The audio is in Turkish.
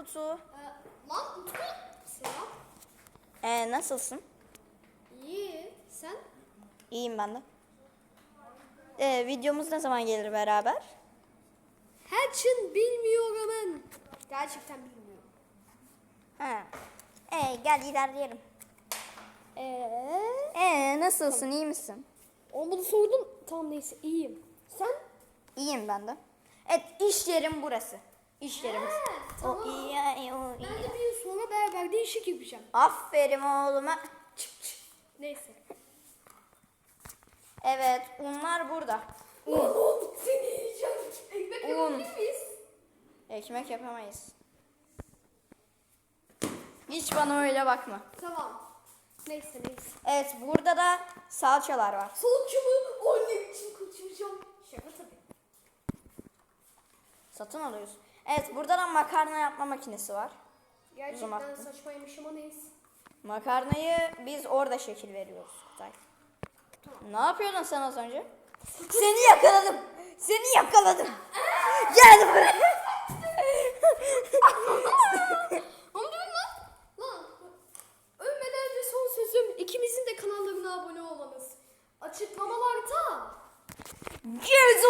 kutu. Ee, lan Utku. Selam. Ee, nasılsın? İyi. Sen? İyiyim ben de. Ee, videomuz ne zaman gelir beraber? Herçin bilmiyorum. Gerçekten bilmiyorum. Ha. Ee, gel ilerleyelim. Eee? Ee, nasılsın? iyi misin? O bunu sordum. Tamam neyse iyiyim. Sen? İyiyim ben de. Evet, iş yerim burası. İş yerimiz. tamam. O iyi, ay, o Ben de bir yıl sonra beraber değişik yapacağım. Aferin oğluma. Çık, çık. Neyse. Evet, unlar burada. Seni yiyeceğim. Ekmek Un. yapabilir miyiz? Ekmek yapamayız. Hiç bana öyle bakma. Tamam. Neyse neyse. Evet, burada da salçalar var. Salçamı annem için kaçıracağım. Şaka tabii. Satın alıyoruz. Evet, burada da makarna yapma makinesi var. Gerçekten saçmaymış ama neyse. Makarnayı biz orada şekil veriyoruz Kutay. Ne yapıyordun sen az önce? Seni yakaladım. Seni yakaladım. Gel buraya. Ölmeden önce son sözüm ikimizin de kanallarına abone olmanız. Açıklamalarda. Over